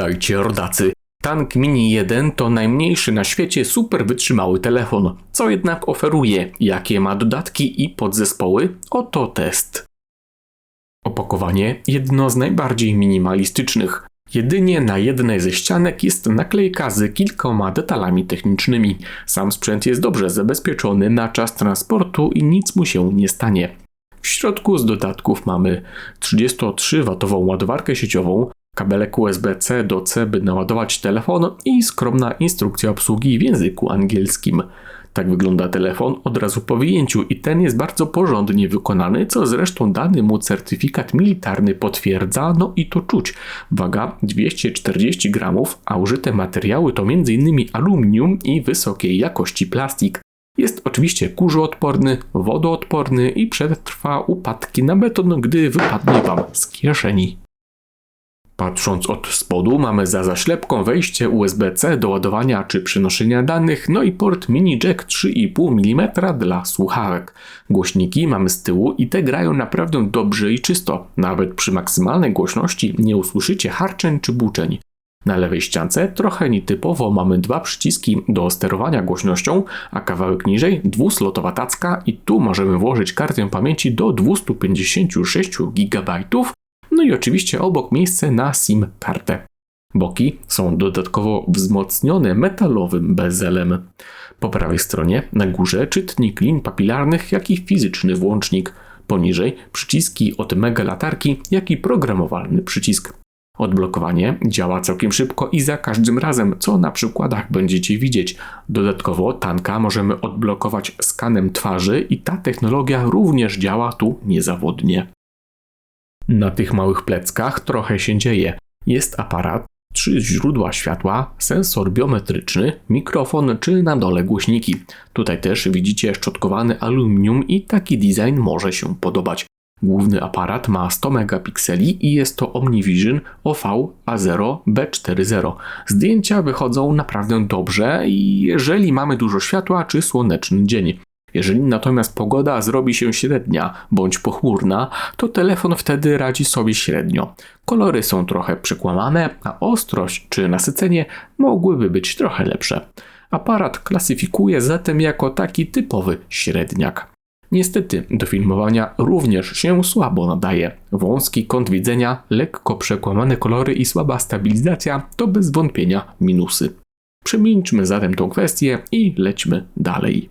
Witajcie rodacy. Tank Mini 1 to najmniejszy na świecie super wytrzymały telefon. Co jednak oferuje, jakie ma dodatki i podzespoły? Oto test. Opakowanie jedno z najbardziej minimalistycznych. Jedynie na jednej ze ścianek jest naklejka z kilkoma detalami technicznymi. Sam sprzęt jest dobrze zabezpieczony na czas transportu i nic mu się nie stanie. W środku z dodatków mamy 33W ładowarkę sieciową, kabelek USB-C do C, by naładować telefon i skromna instrukcja obsługi w języku angielskim. Tak wygląda telefon od razu po wyjęciu i ten jest bardzo porządnie wykonany, co zresztą dany mu certyfikat militarny potwierdza, no i to czuć. Waga 240 gramów, a użyte materiały to m.in. aluminium i wysokiej jakości plastik. Jest oczywiście kurzoodporny, wodoodporny i przetrwa upadki na beton, gdy wypadnie Wam z kieszeni. Patrząc od spodu mamy za zaślepką wejście USB-C do ładowania czy przenoszenia danych, no i port mini jack 3,5 mm dla słuchawek. Głośniki mamy z tyłu i te grają naprawdę dobrze i czysto. Nawet przy maksymalnej głośności nie usłyszycie harczeń czy buczeń. Na lewej ściance trochę nietypowo mamy dwa przyciski do sterowania głośnością, a kawałek niżej dwuslotowa tacka i tu możemy włożyć kartę pamięci do 256 GB no i oczywiście obok miejsce na SIM kartę. Boki są dodatkowo wzmocnione metalowym bezelem. Po prawej stronie na górze czytnik lin papilarnych, jak i fizyczny włącznik. Poniżej przyciski od mega latarki, jak i programowalny przycisk. Odblokowanie działa całkiem szybko i za każdym razem, co na przykładach będziecie widzieć. Dodatkowo tanka możemy odblokować skanem twarzy i ta technologia również działa tu niezawodnie. Na tych małych pleckach trochę się dzieje. Jest aparat, trzy źródła światła, sensor biometryczny, mikrofon czy na dole głośniki. Tutaj też widzicie szczotkowany aluminium i taki design może się podobać. Główny aparat ma 100 megapikseli i jest to OmniVision OV A0 B40. Zdjęcia wychodzą naprawdę dobrze, jeżeli mamy dużo światła czy słoneczny dzień. Jeżeli natomiast pogoda zrobi się średnia bądź pochmurna, to telefon wtedy radzi sobie średnio. Kolory są trochę przekłamane, a ostrość czy nasycenie mogłyby być trochę lepsze. Aparat klasyfikuje zatem jako taki typowy średniak. Niestety do filmowania również się słabo nadaje. Wąski kąt widzenia, lekko przekłamane kolory i słaba stabilizacja to bez wątpienia minusy. Przemilczmy zatem tą kwestię i lećmy dalej.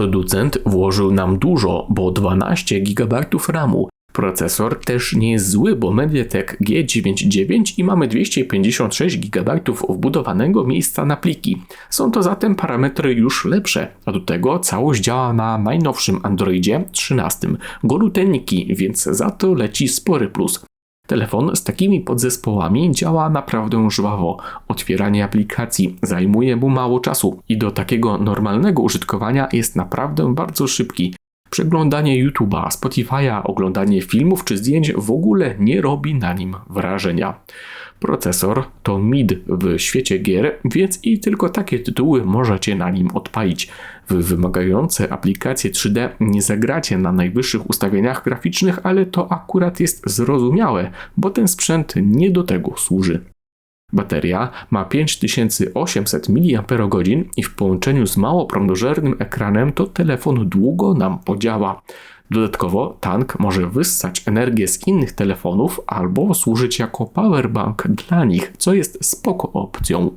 Producent włożył nam dużo, bo 12 GB RAMu. Procesor też nie jest zły, bo MediaTek G99 i mamy 256 GB wbudowanego miejsca na pliki. Są to zatem parametry już lepsze, a do tego całość działa na najnowszym Androidzie 13. Goluteniki, więc za to leci spory plus. Telefon z takimi podzespołami działa naprawdę żwawo. Otwieranie aplikacji zajmuje mu mało czasu i do takiego normalnego użytkowania jest naprawdę bardzo szybki. Przeglądanie YouTube'a, Spotify'a, oglądanie filmów czy zdjęć w ogóle nie robi na nim wrażenia. Procesor to mid w świecie gier, więc i tylko takie tytuły możecie na nim odpalić. W wymagające aplikacje 3D nie zagracie na najwyższych ustawieniach graficznych, ale to akurat jest zrozumiałe, bo ten sprzęt nie do tego służy. Bateria ma 5800 mAh i w połączeniu z mało prądożernym ekranem to telefon długo nam podziała. Dodatkowo tank może wyssać energię z innych telefonów albo służyć jako powerbank dla nich, co jest spoko opcją.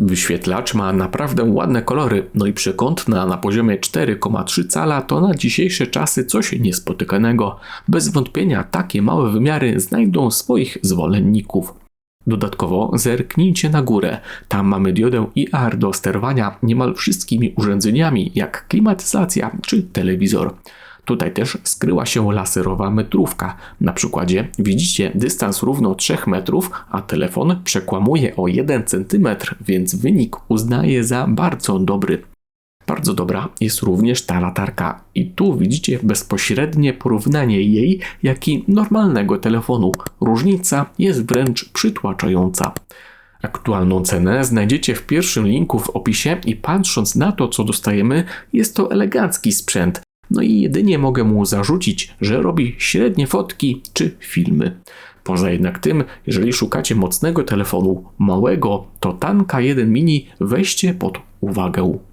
Wyświetlacz ma naprawdę ładne kolory, no i przekątna na poziomie 4,3 cala to na dzisiejsze czasy coś niespotykanego. Bez wątpienia takie małe wymiary znajdą swoich zwolenników. Dodatkowo zerknijcie na górę. Tam mamy diodę IR do sterowania niemal wszystkimi urządzeniami, jak klimatyzacja czy telewizor. Tutaj też skryła się laserowa metrówka. Na przykładzie widzicie dystans równo 3 metrów, a telefon przekłamuje o 1 cm, więc wynik uznaje za bardzo dobry. Bardzo dobra jest również ta latarka i tu widzicie bezpośrednie porównanie jej, jak i normalnego telefonu. Różnica jest wręcz przytłaczająca. Aktualną cenę znajdziecie w pierwszym linku w opisie i patrząc na to, co dostajemy, jest to elegancki sprzęt. No i jedynie mogę mu zarzucić, że robi średnie fotki czy filmy. Poza jednak tym, jeżeli szukacie mocnego telefonu, małego, to Tanka 1 Mini weźcie pod uwagę.